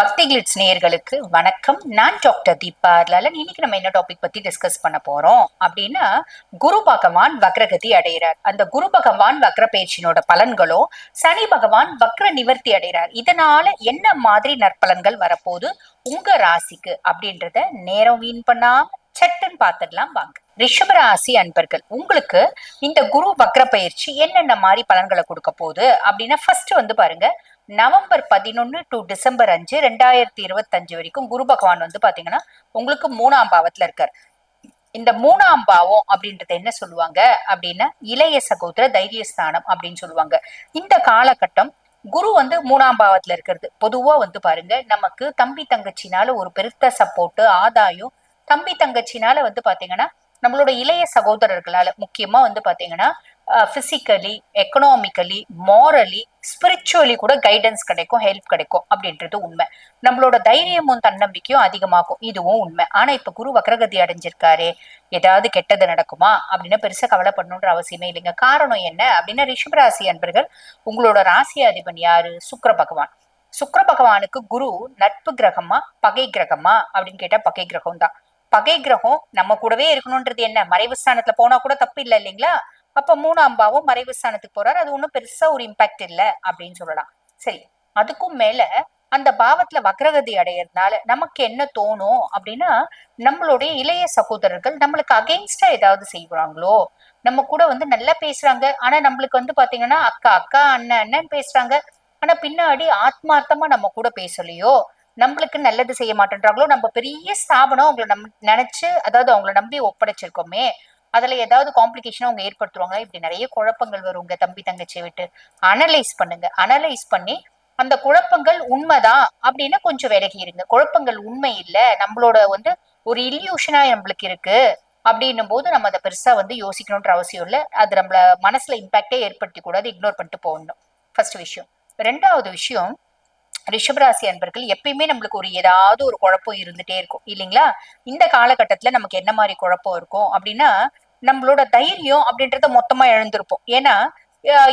பக்தி கிளிட்ஸ் நேயர்களுக்கு வணக்கம். நான் டாக்டர் தீபா லலன் இன்னைக்கு நம்ம என்ன டாபிக் பத்தி டிஸ்கஸ் பண்ண போறோம்? அப்படின்னா குரு பகவான் வக்ரகதி அடைகிறார். அந்த குரு பகவான் வக்ர பயிற்சியினோட பலன்களோ சனி பகவான் வக்ர நிவர்த்தி அடைகிறார். இதனால என்ன மாதிரி நற்பலன்கள் வரப்போகுது? உங்க ராசிக்கு அப்படின்றத நேரம் வீண் பண்ணாம சட்டன் பார்த்துடலாம் வாங்க. ரிஷபராசி அன்பர்கள் உங்களுக்கு இந்த குரு வக்ர பயிற்சி என்னென்ன மாதிரி பலன்களை கொடுக்க போகுது? அப்படின்னா ஃபர்ஸ்ட் வந்து பாருங்க நவம்பர் பதினொன்னு டு டிசம்பர் அஞ்சு ரெண்டாயிரத்தி இருபத்தஞ்சு வரைக்கும் குரு பகவான் வந்து பாத்தீங்கன்னா உங்களுக்கு மூணாம் பாவத்துல இருக்கார். இந்த மூணாம் பாவம் அப்படின்றத என்ன சொல்லுவாங்க? அப்படின்னா இளைய சகோதர தைரியஸ்தானம் அப்படின்னு சொல்லுவாங்க. இந்த காலகட்டம் குரு வந்து மூணாம் பாவத்துல இருக்கிறது. பொதுவா வந்து பாருங்க நமக்கு தம்பி தங்கச்சினால ஒரு பெருத்த சப்போர்ட் ஆதாயம். தம்பி தங்கச்சினால வந்து பாத்தீங்கன்னா நம்மளோட இளைய சகோதரர்களால முக்கியமா வந்து பாத்தீங்கன்னா ஃபிசிக்கலி எக்கனாமிக்கலி மாரலி ஸ்பிரிச்சுவலி கூட கைடன்ஸ் கிடைக்கும் ஹெல்ப் கிடைக்கும் அப்படின்றது உண்மை. நம்மளோட தைரியமும் தன்னம்பிக்கையும் அதிகமாகும். இதுவும் உண்மை. ஆனா இப்ப குரு வக்ரகதி அடைஞ்சிருக்காரு ஏதாவது கெட்டது நடக்குமா அப்படின்னு பெருசா பண்ணணுன்ற அவசியமே இல்லைங்க. காரணம் என்ன அப்படின்னா ரிஷபராசி அன்பர்கள் உங்களோட ராசி அதிபன் யாரு? சுக்கர பகவான். சுக்கர பகவானுக்கு குரு நட்பு கிரகமா பகை கிரகமா அப்படின்னு கேட்டா பகை கிரகம் தான் பகை கிரகம் நம்ம கூடவே இருக்கணும்ன்றது என்ன? மறைவு ஸ்தானத்துல போனா கூட தப்பு இல்லை இல்லைங்களா? அப்ப மூணாம் பாவம் மறைவு ஸ்தானத்துக்கு போறாரு. அது ஒன்றும் பெருசா ஒரு இம்பாக்ட் இல்ல அப்படின்னு சொல்லலாம். சரி அதுக்கும் மேல அந்த பாவத்துல வக்ரகதி அடையறதுனால நமக்கு என்ன தோணும் அப்படின்னா நம்மளுடைய இளைய சகோதரர்கள் நம்மளுக்கு அகெயின்ஸ்டா ஏதாவது செய்வாங்களோ நம்ம கூட வந்து நல்லா பேசுறாங்க. ஆனா நம்மளுக்கு வந்து பாத்தீங்கன்னா அக்கா அக்கா அண்ணன் அண்ணன் பேசுறாங்க. ஆனா பின்னாடி ஆத்மார்த்தமா நம்ம கூட பேசலையோ நம்மளுக்கு நல்லது செய்ய மாட்டேன்றாங்களோ நம்ம பெரிய ஸ்தாபனம் அவங்களை நம் நினைச்சு அதாவது அவங்கள நம்பி ஒப்படைச்சிருக்கோமே அதுல ஏதாவது காம்ப்ளிகேஷன் அவங்க ஏற்படுத்துவாங்க இப்படி நிறைய குழப்பங்கள் வரும் உங்க தம்பி தங்கச்சியை விட்டு. அனலைஸ் பண்ணுங்க. அனலைஸ் பண்ணி அந்த குழப்பங்கள் உண்மைதான் அப்படின்னா கொஞ்சம் விலகி இருங்க. குழப்பங்கள் உண்மை இல்ல. நம்மளோட வந்து ஒரு இல்யூஷனா நம்மளுக்கு இருக்கு. அப்படின்னும் போது நம்ம அதை பெருசா வந்து யோசிக்கணுன்ற அவசியம் இல்லை. அது நம்மள மனசுல இம்பாக்டே ஏற்படுத்தி கூடாது இக்னோர் பண்ணிட்டு போகணும். ஃபர்ஸ்ட் விஷயம். ரெண்டாவது விஷயம் ரிஷபராசி அன்பர்கள் எப்பயுமே நம்மளுக்கு ஒரு ஏதாவது ஒரு குழப்பம் இருந்துட்டே இருக்கும். இல்லைங்களா? இந்த காலகட்டத்துல நமக்கு என்ன மாதிரி குழப்பம் இருக்கும் அப்படின்னா நம்மளோட தைரியம் அப்படின்றத மொத்தமா இழந்திருப்போம். ஏன்னா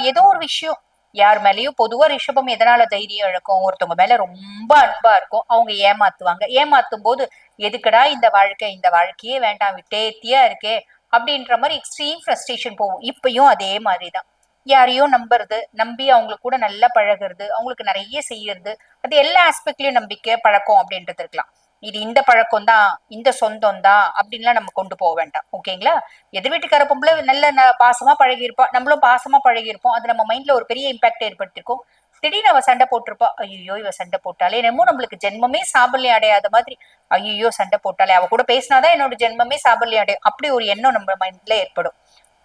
ஏதோ ஒரு விஷயம். யார் மேலேயும் பொதுவா ரிஷபம் எதனால தைரியம் இழக்கும்? ஒருத்தவங்க மேல ரொம்ப அன்பா இருக்கும். அவங்க ஏமாத்துவாங்க. ஏமாத்தும் போது எதுக்கடா இந்த வாழ்க்கை? இந்த வாழ்க்கையே வேண்டாம். விட்டேத்தியா இருக்கே. அப்படின்ற மாதிரி எக்ஸ்ட்ரீம் ஃப்ரஸ்ட்ரேஷன் போகும். இப்பயும் அதே மாதிரிதான். யாரையோ நம்புறது நம்பி அவங்களுக்கு கூட நல்லா பழகிறது அவங்களுக்கு நிறைய செய்யறது அது எல்லா ஆஸ்பெக்ட்லயும் நம்பிக்கை பழக்கம் அப்படின்றது இருக்கலாம். இது இந்த பழக்கம் தான் இந்த சொந்தம் தான் அப்படின்லாம் நம்ம கொண்டு போக வேண்டாம். ஓகேங்களா? எதிர் வீட்டுக்கார பொம்பளை நல்ல பாசமா பழகிருப்போம் நம்மளும் பாசமா பழகிருப்போம் அது நம்ம மைண்ட்ல ஒரு பெரிய இம்பாக்ட் ஏற்படுத்திருக்கோம். திடீர்னு அவ சண்டை போட்டிருப்பா ஐயோ இவ சண்டை போட்டாலே என்னமோ நம்மளுக்கு ஜென்மமே சாபல்யம் அடையாத மாதிரி ஐயோ சண்டை போட்டாலே அவ கூட பேசினாதான் என்னோட ஜென்மமே சாபல்யம் அடையும். அப்படி ஒரு எண்ணம் நம்ம மைண்ட்ல ஏற்படும்.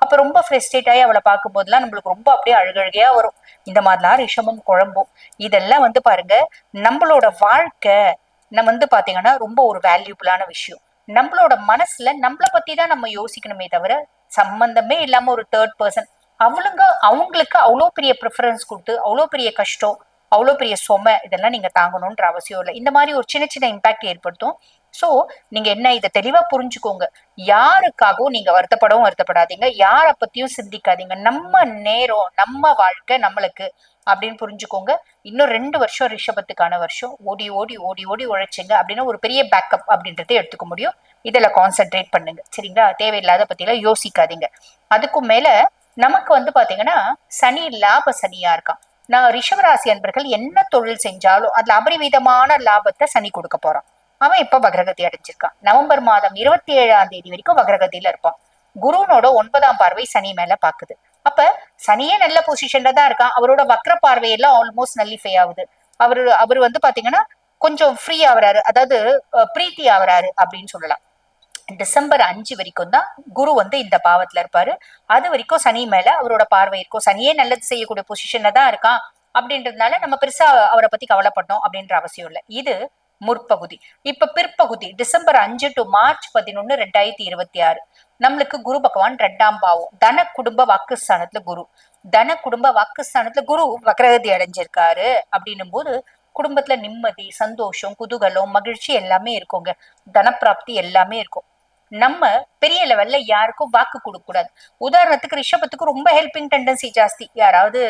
அப்ப ரொம்ப ஃப்ரெஸ்ட்ரேட் ஆகி அவளை பார்க்கும்போதெல்லாம் நம்மளுக்கு ரொம்ப அப்படியே அழுகழுகையா வரும். இந்த மாதிரிலாம் ரிஷமும் குழம்பும் இதெல்லாம் வந்து பாருங்க நம்மளோட வாழ்க்கை நம்ம வந்து பாத்தீங்கன்னா ரொம்ப ஒரு வேல்யூபிளான விஷயம். நம்மளோட மனசுல நம்மளை பத்தி தான் நம்ம யோசிக்கணுமே தவிர சம்பந்தமே இல்லாம ஒரு தேர்ட் பர்சன் அவளுங்க அவங்களுக்கு அவ்வளோ பெரிய ப்ரிஃபரன்ஸ் கொடுத்து அவ்வளோ பெரிய கஷ்டம் அவ்வளோ பெரிய சுமை இதெல்லாம் நீங்க தாங்கணும்ன்ற அவசியம் இல்லை. இந்த மாதிரி ஒரு சின்ன சின்ன இம்பாக்ட் ஏற்படுத்தும். ஸோ நீங்க என்ன இதை தெளிவா புரிஞ்சுக்கோங்க. யாருக்காகவும் நீங்க வருத்தப்படவும் வருத்தப்படாதீங்க. யாரை பத்தியும் சிந்திக்காதீங்க. நம்ம நேரம் நம்ம வாழ்க்கை நம்மளுக்கு அப்படின்னு புரிஞ்சுக்கோங்க. இன்னும் ரெண்டு வருஷம் ரிஷபத்துக்கான வருஷம். ஓடி ஓடி ஓடி ஓடி உழைச்சிங்க அப்படின்னா ஒரு பெரிய பேக்கப் அப்படின்றத எடுத்துக்க முடியும். இதுல கான்சென்ட்ரேட் பண்ணுங்க. சரிங்களா? தேவையில்லாத பத்திலாம் யோசிக்காதீங்க. அதுக்கும் மேல நமக்கு வந்து பாத்தீங்கன்னா சனி லாப சனியா இருக்கான். நான் ரிஷவராசி அன்பர்கள் என்ன தொழில் செஞ்சாலும் அதுல அபரிவிதமான லாபத்தை சனி கொடுக்க போறான். அவன் இப்ப வக்ரகதி அடைஞ்சிருக்கான். நவம்பர் மாதம் இருபத்தி ஏழாம் தேதி வரைக்கும் வக்ரகதியில இருப்பான். குருனோட ஒன்பதாம் பார்வை சனி மேல பாக்குது. அப்ப சனியே நல்ல பொசிஷன்ல தான் இருக்கான். அவரோட வக்ர பார்வையெல்லாம் ஆல்மோஸ்ட் நல்லிஃபை ஆகுது. அவரு அவர் வந்து பாத்தீங்கன்னா கொஞ்சம் ஃப்ரீ ஆகுறாரு. அதாவது பிரீத்தி ஆகுறாரு அப்படின்னு சொல்லலாம். டிசம்பர் அஞ்சு வரைக்கும் தான் குரு வந்து இந்த பாவத்துல இருப்பாரு. அது வரைக்கும் சனி மேல அவரோட பார்வை இருக்கும். சனியே நல்லது செய்யக்கூடிய பொசிஷன்ல தான் இருக்கான். அப்படின்றதுனால நம்ம பெருசா அவரை பத்தி கவலைப்படணும் அப்படின்ற அவசியம் இல்லை. இது முற்பகுதி. இப்ப பிற்பகுதி டிசம்பர் அஞ்சு டு மார்ச் பதினொன்னு ரெண்டாயிரத்தி இருபத்தி ஆறு. நம்மளுக்கு குரு பகவான் ரெண்டாம் பாவம். தன குடும்ப வாக்குஸ்தானத்துல குரு. தன குடும்ப வாக்குஸ்தானத்துல குரு வக்ரகதி அடைஞ்சிருக்காரு. அப்படின்னும் போது குடும்பத்துல நிம்மதி சந்தோஷம் குதூகலம் மகிழ்ச்சி எல்லாமே இருக்குங்க. தனப்பிராப்தி எல்லாமே இருக்கும். நம்ம பெரிய லெவல்ல யாருக்கும் வாக்கு கொடுக்க கூடாது. உதாரணத்துக்கு ரிஷபத்துக்கு ரொம்ப ஹெல்பிங் டெண்டன்சி ஜாஸ்தி. யாராவது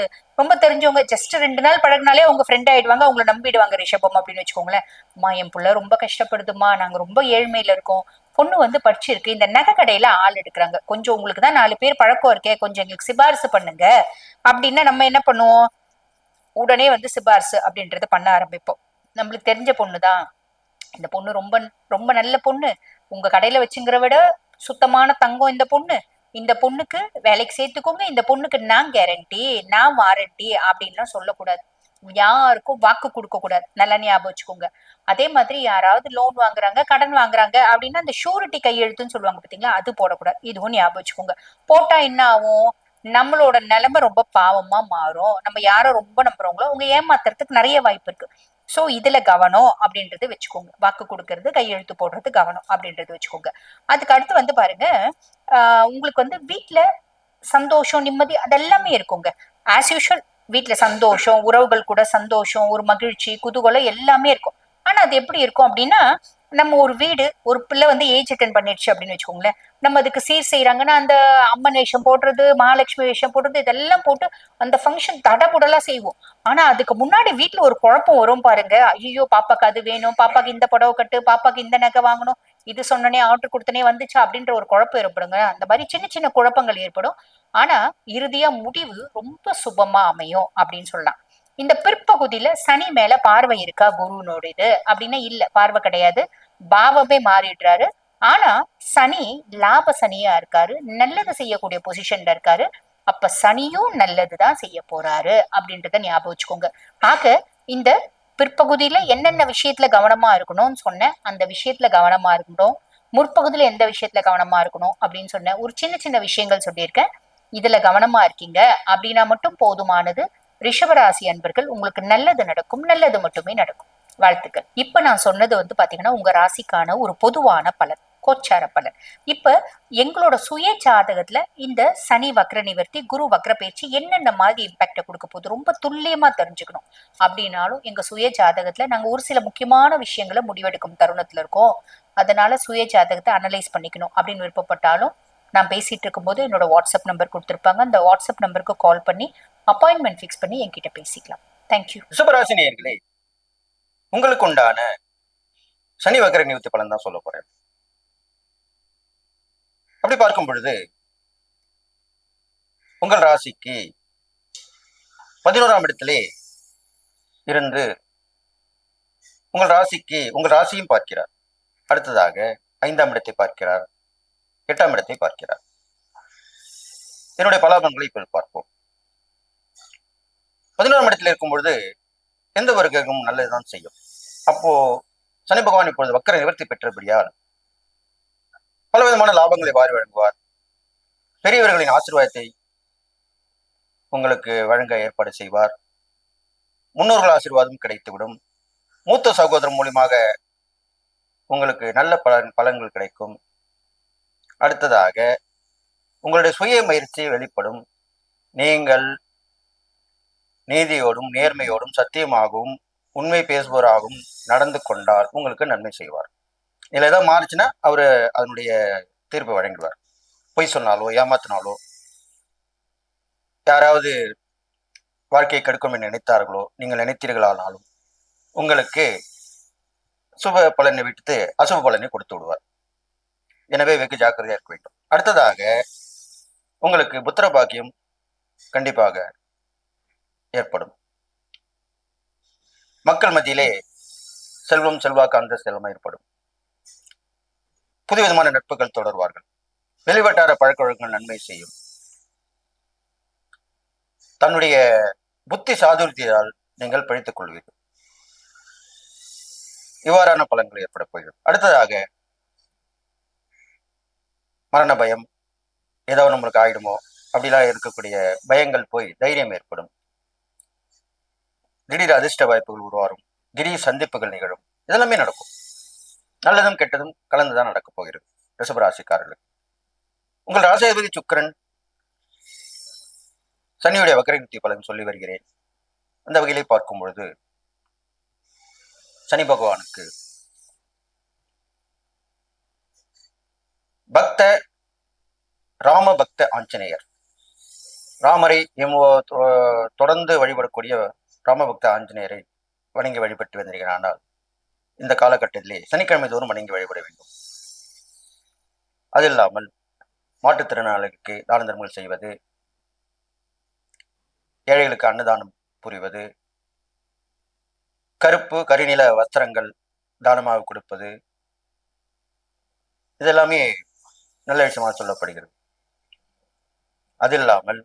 ரொம்ப தெரிஞ்சவங்க ஜஸ்ட் ரெண்டு நாள் பழகினாலே அவங்க ஃப்ரெண்ட் ஆயிடுவாங்க அவங்கள நம்பிடுவாங்க ரிஷபம் அப்படின்னு வச்சுக்கோங்களேன். அம்மா என் புள்ள ரொம்ப கஷ்டப்படுதுமா நாங்க ரொம்ப ஏழ்மையில இருக்கோம். பொண்ணு வந்து படிச்சிருக்கு இந்த நகை கடையில ஆள் எடுக்கிறாங்க. கொஞ்சம் உங்களுக்கு தான் நாலு பேர் பழக்கம் இருக்கே கொஞ்சம் எங்களுக்கு சிபாரிசு பண்ணுங்க. அப்படின்னா நம்ம என்ன பண்ணுவோம்? உடனே வந்து சிபாரிசு அப்படின்றத பண்ண ஆரம்பிப்போம். நம்மளுக்கு தெரிஞ்ச பொண்ணு தான் இந்த பொண்ணு ரொம்ப ரொம்ப நல்ல பொண்ணு. உங்க கடையில வச்சுங்கிற விட சுத்தமான தங்கம் இந்த பொண்ணு. இந்த பொண்ணுக்கு வேலைக்கு சேர்த்துக்கோங்க இந்த பொண்ணுக்கு நான் கேரண்டி நான் வாரண்டி அப்படின்லாம் சொல்லக்கூடாது. யாருக்கும் வாக்கு கொடுக்க கூடாது. நல்லா ஞாபகம் வச்சுக்கோங்க. அதே மாதிரி யாராவது லோன் வாங்குறாங்க கடன் வாங்குறாங்க அப்படின்னா அந்த ஷூரிட்டி கையெழுத்துன்னு சொல்லுவாங்க பாத்தீங்களா அது போடக்கூடாது. இதுவும் ஞாபகம் வச்சுக்கோங்க. போட்டா என்ன ஆகும்? நம்மளோட நிலைமை ரொம்ப பாவமா மாறும். நம்ம யாரை ரொம்ப நம்புறவங்களோ அவங்க ஏமாத்துறதுக்கு நிறைய வாய்ப்பு இருக்கு. சோ இதுல கவனம் அப்படின்றது வச்சுக்கோங்க. வாக்கு கொடுக்கறது கையெழுத்து போடுறது கவனம் அப்படின்றது வச்சுக்கோங்க. அதுக்கு அடுத்து வந்து பாருங்க ஆஹ் உங்களுக்கு வந்து வீட்டுல சந்தோஷம் நிம்மதி அதெல்லாமே இருக்குங்க. ஆஸ் யூஷுவல் வீட்டுல சந்தோஷம் உறவுகள் கூட சந்தோஷம் ஒரு மகிழ்ச்சி குதூகலம் எல்லாமே இருக்கும். ஆனா அது எப்படி இருக்கும் அப்படின்னா நம்ம ஒரு வீடு ஒரு பிள்ளை வந்து ஏஜ் அட்டன் பண்ணிடுச்சு அப்படின்னு வச்சுக்கோங்களேன். நம்ம அதுக்கு சீர் செய்யறாங்கன்னா அந்த அம்மன் வேஷம் போடுறது மகாலட்சுமி வேஷம் போடுறது இதெல்லாம் போட்டு அந்த ஃபங்க்ஷன் தடபுடலா செய்வோம். ஆனா அதுக்கு முன்னாடி வீட்டுல ஒரு குழப்பம் வரும் பாருங்க. ஐயோ பாப்பாக்கு அது வேணும் பாப்பாக்கு இந்த புடவை கட்டு பாப்பாக்கு இந்த நகை வாங்கணும் இது சொன்னனே ஆர்டர் கொடுத்தனே வந்துச்சா அப்படின்ற ஒரு குழப்பம் ஏற்படுங்க. அந்த மாதிரி சின்ன சின்ன குழப்பங்கள் ஏற்படும். ஆனா இறுதியா முடிவு ரொம்ப சுபமா அமையும் அப்படின்னு சொல்லலாம். இந்த பிற்பகுதியில சனி மேல பார்வை இருக்கா குருனோட இது அப்படின்னா இல்ல பார்வை கிடையாது. பாவமே மாறிடுறாரு. ஆனா சனி லாப சனியா இருக்காரு. நல்லது செய்யக்கூடிய பொசிஷன்ல இருக்காரு. அப்ப சனியும் நல்லதுதான் செய்ய போறாரு அப்படின்றத ஞாபகம் வச்சுக்கோங்க. ஆக இந்த பிற்பகுதியில என்னென்ன விஷயத்துல கவனமா இருக்கணும்னு சொன்னேன் அந்த விஷயத்துல கவனமா இருக்கணும். முற்பகுதியில எந்த விஷயத்துல கவனமா இருக்கணும் அப்படின்னு சொன்னேன் ஒரு சின்ன சின்ன விஷயங்கள் சொல்லியிருக்கேன். இதுல கவனமா இருக்கீங்க அப்படின்னா மட்டும் போதுமானது. ரிஷபராசி அன்பர்கள் உங்களுக்கு நல்லது நடக்கும் நல்லது மட்டுமே நடக்கும். வாழ்த்துக்கள். இப்ப நான் சொன்னது வந்து பாத்தீங்கன்னா உங்க ராசிக்கான ஒரு பொதுவான பலன் கோச்சார பலன். இப்ப எங்களோட சுய ஜாதகத்துல இந்த சனி வக்ர நிவர்த்தி குரு வக்ர பயிற்சி என்னென்ன மாதிரி இம்பாக்ட கொடுக்க போகுது ரொம்ப துல்லியமா தெரிஞ்சுக்கணும். அப்படின்னாலும் எங்க சுய ஜாதகத்துல நாங்க ஒரு சில முக்கியமான விஷயங்களை முடிவெடுக்கும் தருணத்துல இருக்கோம். அதனால சுய ஜாதகத்தை அனலைஸ் பண்ணிக்கணும் அப்படின்னு விருப்பப்பட்டாலும் நான் பேசிட்டு இருக்கும்போது என்னோட வாட்ஸ்அப் நம்பர் கொடுத்துருப்பாங்க. அந்த வாட்ஸ்அப் நம்பருக்கு கால் பண்ணி அப்பாயின்மெண்ட் ஃபிக்ஸ் பண்ணி என்கிட்ட பேசிக்கலாம். தேங்க்யூ சுபராசினியர்களே உங்களுக்கு உண்டான சனி வகர நிவர்த்தி பலன் தான் சொல்ல போறேன். அப்படி பார்க்கும் பொழுது உங்கள் ராசிக்கு பதினோராம் இடத்திலே இருந்து உங்கள் ராசிக்கு உங்கள் ராசியும் பார்க்கிறார். அடுத்ததாக ஐந்தாம் இடத்தை பார்க்கிறார் எட்டாம் இடத்தை பார்க்கிறார். என்னுடைய பலாபங்களை இப்போது பார்ப்போம். பதினோராம் இடத்துல இருக்கும் பொழுது எந்த ஒரு கிரகமும் நல்லதுதான் செய்யும். அப்போ சனி பகவான் இப்பொழுது வக்கர நிவர்த்தி பெற்றபடியால் பலவிதமான லாபங்களை வாரி வழங்குவார். பெரியவர்களின் ஆசீர்வாதத்தை உங்களுக்கு வழங்க ஏற்பாடு செய்வார். முன்னோர்கள் ஆசீர்வாதம் கிடைத்துவிடும். மூத்த சகோதரன் மூலியமாக உங்களுக்கு நல்ல பலன் பலன்கள் கிடைக்கும். அடுத்ததாக உங்களுடைய சுய முயற்சி வெளிப்படும். நீங்கள் நீதியோடும் நேர்மையோடும் சத்தியமாகவும் உண்மை பேசுபவராகவும் நடந்து கொண்டால் உங்களுக்கு நன்மை செய்வார். இதில் ஏதாவது மாறுச்சுன்னா அவர் அதனுடைய தீர்ப்பை வழங்குவார் பொய் சொன்னாலோ ஏமாத்தினாலோ யாராவது வாழ்க்கையை கெடுக்கும் என்று நினைத்தார்களோ நீங்கள் நினைத்தீர்களானாலும் உங்களுக்கு சுப பலனை விட்டு அசுப பலனை கொடுத்து விடுவார். எனவே வெகு ஜாக்கிரதையாக இருக்க வேண்டும். அடுத்ததாக உங்களுக்கு புத்திர பாக்கியம் கண்டிப்பாக ஏற்படும். மக்கள் மத்தியிலே செல்வம் செல்வாக்கு அந்த செல்வம் ஏற்படும். புதுவிதமான நட்புகள் தொடர்வார்கள். வெளிவட்டார பழக்க வழக்கங்கள் நன்மை செய்யும். தன்னுடைய புத்தி சாதுரியத்தால் நீங்கள் பழித்துக் கொள்வீர்கள். இவ்வாறான பலன்கள் ஏற்பட போகிறது. அடுத்ததாக மரண பயம். ஏதாவது நம்மளுக்கு ஆயிடுமோ? அப்படிலாம் இருக்கக்கூடிய பயங்கள் போய் தைரியம் ஏற்படும். திடீர் அதிர்ஷ்ட வாய்ப்புகள் உருவாகும். திடீர் சந்திப்புகள் நிகழும். இதெல்லாமே நடக்கும். நல்லதும் கெட்டதும் கலந்துதான் நடக்கப் போகிறது. ரிஷபராசிக்காரர்களுக்கு. உங்கள் ராசாதிபதி சுக்கிரன் சனியுடைய வக்கரயுக்தி பலன் சொல்லி வருகிறேன். அந்த வகையிலே பார்க்கும் பொழுது சனி பகவானுக்கு பக்த ராம பக்த ஆஞ்சநேயர். ராமரை தொ- தொடர்ந்து வழிபடக்கூடிய ராமபக்த ஆஞ்சநேயரை வணங்கி வழிபட்டு வந்திருக்கிறானால் இந்த காலகட்டத்திலே சனிக்கிழமை தோறும் வணங்கி வழிபட வேண்டும். அது இல்லாமல் மாற்றுத்திறனாளிகளுக்கு தான தர்மங்கள் செய்வது ஏழைகளுக்கு அன்னதானம் புரிவது கருப்பு கரிநில வஸ்திரங்கள் தானமாக கொடுப்பது இதெல்லாமே நல்ல விஷயமாக சொல்லப்படுகிறது. அது இல்லாமல்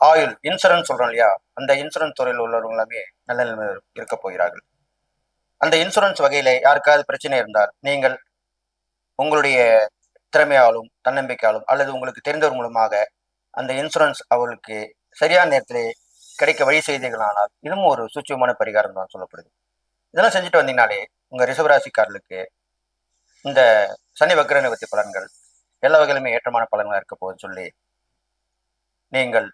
ஆயுள் இன்சூரன்ஸ் சொல்றோம் இல்லையா? அந்த இன்சூரன்ஸ் துறையில் உள்ளவர்களுமே எல்லாமே நல்ல நிலைமையில் இருக்க போகிறார்கள். அந்த இன்சூரன்ஸ் வகையில யாருக்காவது பிரச்சனை இருந்தால் நீங்கள் உங்களுடைய திறமையாலும் தன்னம்பிக்கையாலும் அல்லது உங்களுக்கு தெரிந்தவர் மூலமாக அந்த இன்சூரன்ஸ் அவர்களுக்கு சரியான நேரத்திலே கிடைக்க வழி செய்தீர்களானால் இதுவும் ஒரு சூட்சமான பரிகாரம் தான் சொல்லப்படுது. இதெல்லாம் செஞ்சுட்டு வந்தீங்கனாலே உங்க ரிசவராசிக்காரர்களுக்கு இந்த சனி வக்ர நிவர்த்தி பலன்கள் எல்லா வகையிலுமே ஏற்றமான பலன்களாக இருக்க போகுதுன்னு சொல்லி நீங்கள்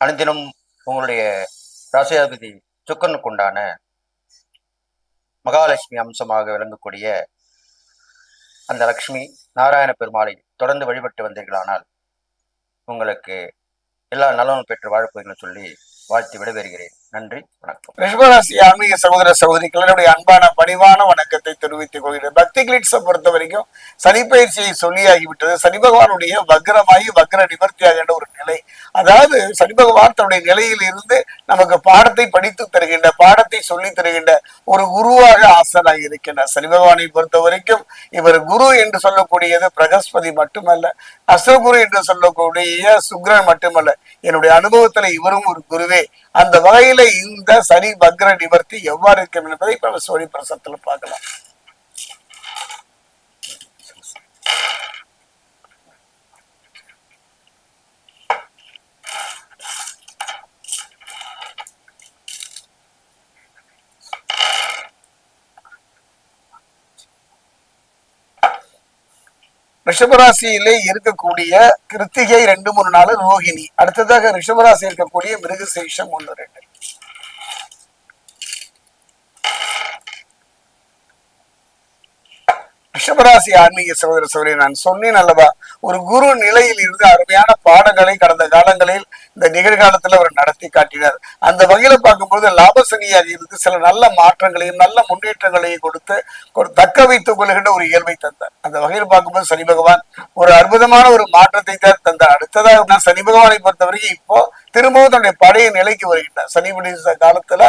அனைத்தினும் உங்களுடைய ராசியாதிபதி சுக்கனுக்குண்டான மகாலட்சுமி அம்சமாக விளங்கக்கூடிய அந்த லக்ஷ்மி நாராயண பெருமாளை தொடர்ந்து வழிபட்டு வந்தீர்களானால் உங்களுக்கு எல்லா நலனும் பெற்று வாழப்போகிறேன்னு சொல்லி வாழ்த்து விடைபெறுகிறேன். நன்றி வணக்கம். ரிஷபராசி ஆன்மீக சகோதர சகோதரிகளுடைய அன்பான பணிவான வணக்கத்தை தெரிவித்துக் கொள்கிறேன். பக்தி கிளிட்ஸை பொறுத்த வரைக்கும் சனி பயிற்சியை சொல்லியாகிவிட்டது சனி பகவானுடைய வக்ரமாகி வக்ர நிவர்த்தியாகின்ற ஒரு நிலை. அதாவது சனி பகவான் தன்னுடைய நிலையில் இருந்து நமக்கு பாடத்தை படித்து தருகின்ற பாடத்தை சொல்லி தருகின்ற ஒரு குருவாக ஆசனாக இருக்கின்றார். சனி பகவானை பொறுத்த வரைக்கும் இவர் குரு என்று சொல்லக்கூடியது பிரகஸ்பதி மட்டுமல்ல அசுரகுரு என்று சொல்லக்கூடிய சுக்கிரன் மட்டுமல்ல. என்னுடைய அனுபவத்துல இவரும் ஒரு குருவே. அந்த வகையில இந்த சனி வக்ர நிவர்த்தி எவ்வாறு இருக்கும் என்பதை இப்ப சோழி பிரசத்துல பார்க்கலாம். ரிஷபராசியிலே இருக்கக்கூடிய கிருத்திகை ரெண்டு மூணு நாள் ரோகிணி அடுத்ததாக ரிஷபராசி இருக்கக்கூடிய மிருகசேஷம் ஒன்று ரெண்டு ரிஷபராசி ஆன்மீக சகோதர சகோதரி நான் சொன்னேன் அல்லவா ஒரு குரு நிலையில் இருந்து அருமையான பாடங்களை கடந்த காலங்களில் இந்த நிகழ்காலத்துல அவர் நடத்தி காட்டினார். அந்த வகையில பார்க்கும்போது லாபசனியாக இருந்து சில நல்ல மாற்றங்களையும் நல்ல முன்னேற்றங்களையும் கொடுத்து ஒரு தக்க வைத்துக் கொள்கின்ற ஒரு இயல்பை தந்தார். அந்த வகையில் பார்க்கும்போது சனி பகவான் ஒரு அற்புதமான ஒரு மாற்றத்தை தான் தந்தார். அடுத்ததாக நான் சனி பகவானை பொறுத்தவரைக்கும் இப்போ திரும்பவும் தன்னுடைய பழைய நிலைக்கு வருகின்றார். சனி பிடித்த காலத்துல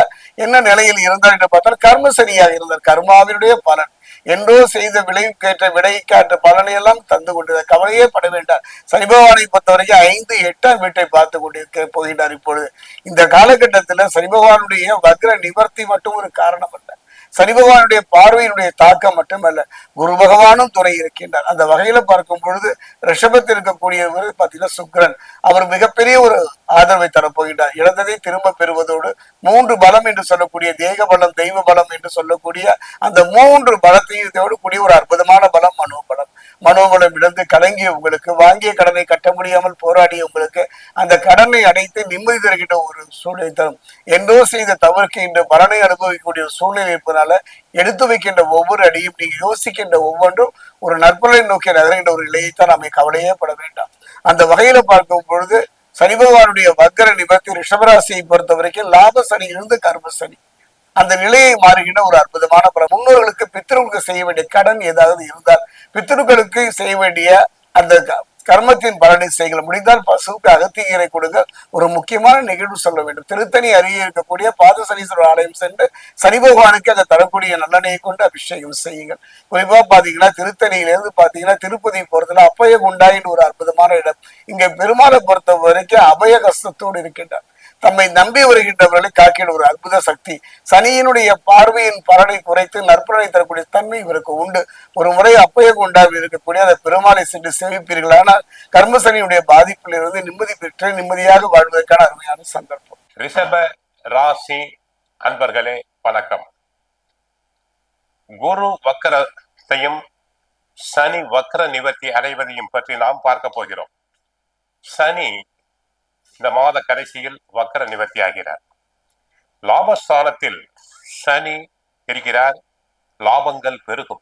என்ன நிலையில் இருந்தார் என்று பார்த்தால் கர்ம சனியாக இருந்தார். கர்மாவினுடைய பலன். என்றோ செய்த விளைவுக்கேற்ற விடைக்காற்ற பலனை எல்லாம் தந்து கொண்டிருந்த கவலையே பட வேண்டாம். சனி பகவானை பொறுத்தவரைக்கும் ஐந்து எட்டாம் வீட்டை பார்த்து கொண்டிருக்க போகின்றார் இப்பொழுது. இந்த காலகட்டத்தில் சனி பகவானுடைய வக்ர நிவர்த்தி மட்டும் ஒரு காரணம் அல்ல. சனி பகவானுடைய பார்வையினுடைய தாக்கம் மட்டுமல்ல குரு பகவானும் துணை இருக்கின்றார். அந்த வகையில பார்க்கும் பொழுது ரிஷபத்தில் இருக்கக்கூடியவர் பார்த்தீங்கன்னா சுக்ரன் அவர் மிகப்பெரிய ஒரு ஆதரவை தரப்போகின்றார். இழந்ததை திரும்ப பெறுவதோடு மூன்று பலம் என்று சொல்லக்கூடிய தேக பலம் தெய்வ பலம் என்று சொல்லக்கூடிய அந்த மூன்று பலத்தையும் இதோடு கூடிய ஒரு அற்புதமான பலம் மனோபலம் மனோபலம் இழந்து கலங்கிய உங்களுக்கு வாங்கிய கடனை கட்ட முடியாமல் போராடிய உங்களுக்கு அந்த கடனை அடைத்து நிம்மதி தருகின்ற ஒரு சூழ்நிலை தரும். எந்தோ செய்த தவறுக்கு இன்று மரணை அனுபவிக்கக்கூடிய சூழ்நிலை இருப்பதனால எடுத்து வைக்கின்ற ஒவ்வொரு அடியும் நீங்க யோசிக்கின்ற ஒவ்வொன்றும் ஒரு நற்பலனை நோக்கி நகர்கின்ற ஒரு நிலையைத்தான் நம்மை கவலையே பட வேண்டாம். அந்த வகையில பார்க்கும் பொழுது சனி பகவானுடைய வக்கர நிபர்த்தி ரிஷபராசியை பொறுத்த வரைக்கும் லாப சனி இருந்து கர்ம சனி. அந்த நிலையை மாறுகின்ற ஒரு அற்புதமான படம் முன்னோர்களுக்கு பித்ருவுக்கு செய்ய வேண்டிய கடன் ஏதாவது இருந்தால் பித்ருக்களுக்கு செய்ய வேண்டிய அந்த க- கர்மத்தின் பலனை செய்யல முடிந்தால் பசுவுக்கு அகத்தியரை கொடுங்க. ஒரு முக்கியமான நிகழ்வு சொல்ல வேண்டும். திருத்தணி அருகே இருக்கக்கூடிய பாத சனீஸ்வரர் ஆலயம் சென்று சனி பகவானுக்கு அதை தரக்கூடிய நல்லனையை கொண்டு அபிஷேகம் செய்யுங்கள். குறிப்பா பாத்தீங்கன்னா திருத்தணியிலிருந்து பாத்தீங்கன்னா திருப்பதி போறதுல அப்பய குண்டாயின் ஒரு அற்புதமான இடம். இங்க பெருமாளை பொறுத்த வரைக்கும் அபய கஷ்டத்தோடு இருக்கின்றார். தம்மை நம்பி வருகின்றவர்களை காக்கிற ஒரு அற்புத சக்தி. சனியினுடைய பார்வையின் பலனை குறைத்து நற்பலனை தரக்கூடிய தன்மை இவருக்கு உண்டு. ஒரு முறை அப்பய கொண்டாவில் இருக்கக்கூடிய அந்த பெருமாளை சென்று சேவிப்பீர்களானால் கர்மசனியுடைய பாதிப்பில் இருந்து நிம்மதி பெற்று நிம்மதியாக வாழ்வதற்கான அருமையான சந்தர்ப்பம். ரிஷப ராசி அன்பர்களே வணக்கம். குரு வக்கரத்தையும் சனி வக்கர நிவர்த்தி அடைவதையும் பற்றி நாம் பார்க்க போகிறோம். சனி இந்த மாத கடைசியில் வக்கர நிவர்த்தி ஆகிறார். லாபஸ்தானத்தில் சனி இருக்கிறார். லாபங்கள் பெருகும்.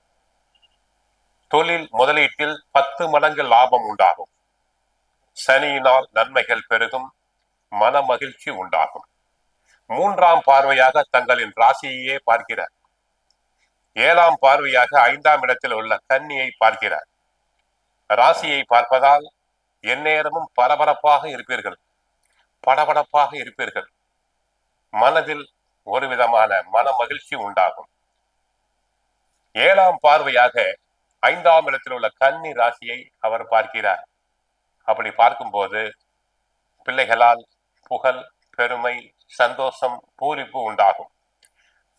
தொழில் முதலீட்டில் பத்து மடங்கு லாபம் உண்டாகும். சனியினால் நன்மைகள் பெருகும். மன மகிழ்ச்சி உண்டாகும். மூன்றாம் பார்வையாக தங்களின் ராசியையே பார்க்கிறார். ஏழாம் பார்வையாக ஐந்தாம் இடத்தில் உள்ள கன்னியை பார்க்கிறார். ராசியை பார்ப்பதால் எந்நேரமும் பரபரப்பாக இருப்பீர்கள். படபடப்பாக இருப்பீர்கள். மனதில் ஒரு விதமான மன மகிழ்ச்சி உண்டாகும். ஏழாம் பார்வையாக ஐந்தாம் இடத்தில் உள்ள கன்னி ராசியை அவர் பார்க்கிறார். அப்படி பார்க்கும்போது பிள்ளைகளால் புகழ் பெருமை சந்தோஷம் பூரிப்பு உண்டாகும்.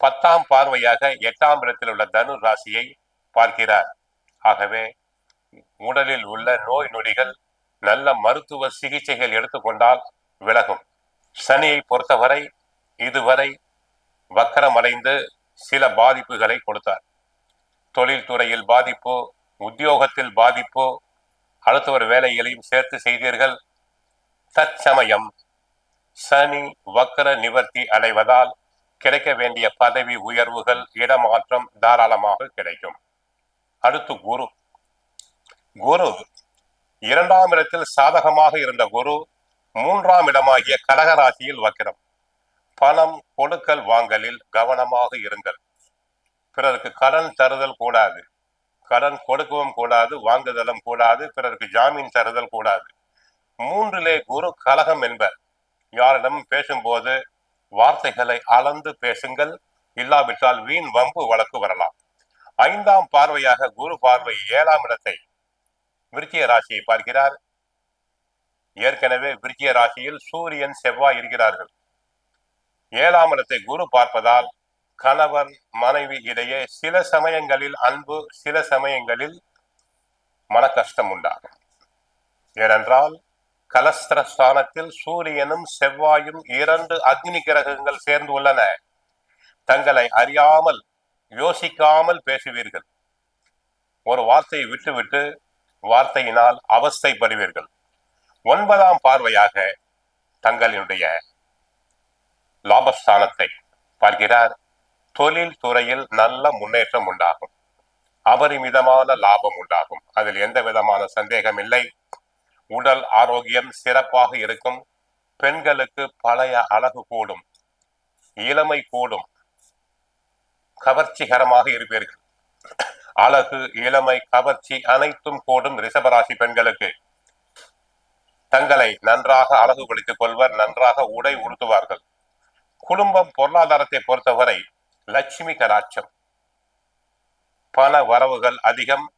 பத்தாம் பார்வையாக எட்டாம் இடத்தில் உள்ள தனு ராசியை பார்க்கிறார். ஆகவே உடலில் உள்ள நோய் நொடிகள் நல்ல மருத்துவ சிகிச்சைகள் எடுத்துக்கொண்டால் விலகும். சனியை பொறுத்தவரை இதுவரை வக்கரமடைந்து சில பாதிப்புகளை கொடுத்தார். தொழில்துறையில் பாதிப்பு உத்தியோகத்தில் பாதிப்பு அடுத்தவர் வேலைகளையும் சேர்த்து செய்தீர்கள். தற்சமயம் சனி வக்கர நிவர்த்தி அடைவதால் கிடைக்க வேண்டிய பதவி உயர்வுகள் இடமாற்றம் தாராளமாக கிடைக்கும். அடுத்து குரு. குரு இரண்டாம் இடத்தில் சாதகமாக இருந்த குரு மூன்றாம் இடமாகிய கடகராசியில் வக்கிரம். பணம் கொடுக்கல் வாங்கலில் கவனமாக இருங்கள். பிறருக்கு கடன் தருதல் கூடாது. கடன் கொடுக்கவும் கூடாது வாங்குதலும் கூடாது பிறருக்கு ஜாமீன் தருதல் கூடாது. மூன்றிலே குரு கலகம் என்பர். யாரிடம் பேசும்போது வார்த்தைகளை அளந்து பேசுங்கள். இல்லாவிட்டால் வீண் வம்பு வழக்கு வரலாம். ஐந்தாம் பார்வையாக குரு பார்வை ஏழாம் இடத்தை விருச்சிக ராசியை பார்க்கிறார். ஏற்கனவே விருச்சிக ராசியில் சூரியன் செவ்வாய் இருக்கிறார்கள். ஏழாம் இடத்தை குரு பார்ப்பதால் கணவன் மனைவி இடையே சில சமயங்களில் அன்பு சில சமயங்களில் மன கஷ்டம் உண்டாகும். ஏனென்றால் கலஸ்திர ஸ்தானத்தில் சூரியனும் செவ்வாயும் இரண்டு அக்னி கிரகங்கள் சேர்ந்து உள்ளன. தங்களை அறியாமல் யோசிக்காமல் பேசுவீர்கள். ஒரு வார்த்தையை விட்டுவிட்டு வார்த்தையினால் அவஸ்தைப்படுவீர்கள். ஒன்பதாம் பார்வையாக தங்களினுடைய லாபஸ்தானத்தை பார்க்கிறார். தொழில் துறையில் நல்ல முன்னேற்றம் உண்டாகும். அபரிமிதமான லாபம் உண்டாகும். அதில் எந்த விதமான சந்தேகம் இல்லை. உடல் ஆரோக்கியம் சிறப்பாக இருக்கும். பெண்களுக்கு பழைய அழகு கூடும். இளமை கூடும். கவர்ச்சிகரமாக இருப்பீர்கள். அழகு இளமை கவர்ச்சி அனைத்தும் கூடும் ரிஷபராசி பெண்களுக்கு. தங்களை நன்றாக அழகுபடுத்திக் கொள்வர் நன்றாக உடை உடுத்துவார்கள். குடும்பம் பொருளாதாரத்தை பொறுத்தவரை லட்சுமி கடாட்சம். பண வரவுகள் அதிகம்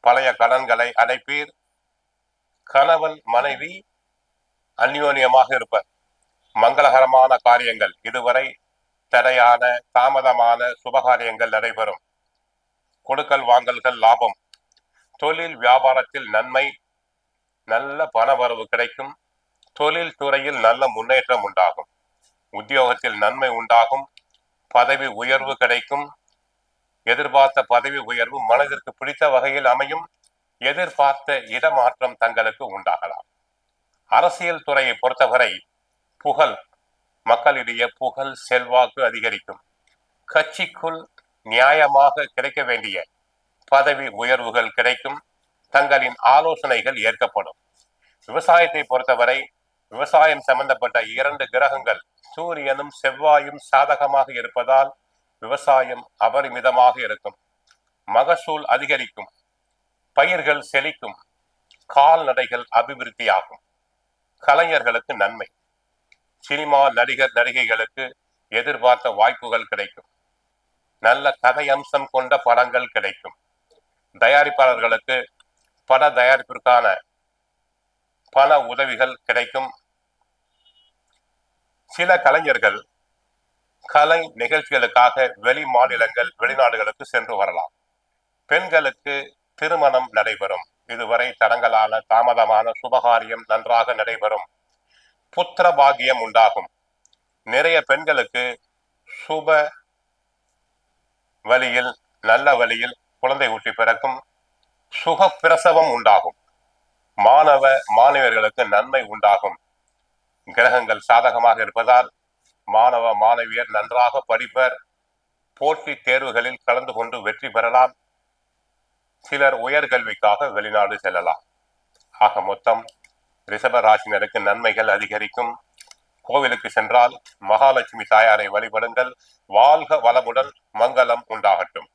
பழைய கடன்களை அடைப்பீர். கணவன் மனைவி அந்யோன்யமாக இருப்பர். மங்களகரமான காரியங்கள் இதுவரை தடையான தாமதமான சுபகாரியங்கள் நடைபெறும். கொடுக்கல் வாங்கல்கள் லாபம். தொழில் வியாபாரத்தில் நன்மை நல்ல பணவரவு கிடைக்கும். தொழில் துறையில் நல்ல முன்னேற்றம் உண்டாகும். உத்தியோகத்தில் நன்மை உண்டாகும். பதவி உயர்வு கிடைக்கும். எதிர்பார்த்த பதவி உயர்வு மனதிற்கு பிடித்த வகையில் அமையும். எதிர்பார்த்த இடமாற்றம் தங்களுக்கு உண்டாகலாம். அரசியல் துறையை பொறுத்தவரை புகழ் மக்களிடையே புகழ் செல்வாக்கு அதிகரிக்கும். கட்சிக்குள் நியாயமாக கிடைக்க வேண்டிய பதவி உயர்வுகள் கிடைக்கும். தங்களின் ஆலோசனைகள் ஏற்கப்படும். விவசாயத்தை பொறுத்தவரை விவசாயம் சம்பந்தப்பட்ட இரண்டு கிரகங்கள் சூரியனும் செவ்வாயும் சாதகமாக இருப்பதால் விவசாயம் அபரிமிதமாக இருக்கும். மகசூல் அதிகரிக்கும். பயிர்கள் செழிக்கும். கால்நடைகள் அபிவிருத்தியாகும். கலைஞர்களுக்கு நன்மை. சினிமா நடிகர் நடிகைகளுக்கு எதிர்பார்த்த வாய்ப்புகள் கிடைக்கும். நல்ல கதை அம்சம் கொண்ட படங்கள் கிடைக்கும். தயாரிப்பாளர்களுக்கு பட தயாரிப்பிற்கான பல உதவிகள் கிடைக்கும். சில கலைஞர்கள் கலை நிகழ்ச்சிகளுக்காக வெளி மாநிலங்கள் வெளிநாடுகளுக்கு சென்று வரலாம். பெண்களுக்கு திருமணம் நடைபெறும். இதுவரை தடங்களான தாமதமான சுபகாரியம் நன்றாக நடைபெறும். புத்திர பாகியம் உண்டாகும். நிறைய பெண்களுக்கு சுப வழியில் நல்ல வழியில் குழந்தை ஊட்டி பிறக்கும். சுக பிரசவம் உண்டாகும். மாணவ மாணவியர்களுக்கு நன்மை உண்டாகும். கிரகங்கள் சாதகமாக இருப்பதால் மாணவ மாணவியர் நன்றாக படிப்பர். போட்டித் தேர்வுகளில் கலந்து கொண்டு வெற்றி பெறலாம். சிலர் உயர்கல்விக்காக வெளிநாடு செல்லலாம். ஆக மொத்தம் ரிஷபராசினருக்கு நன்மைகள் அதிகரிக்கும். கோவிலுக்கு சென்றால் மகாலட்சுமி தாயாரை வழிபடுங்கள். வாழ்க வளமுடன் மங்களம் உண்டாகட்டும்.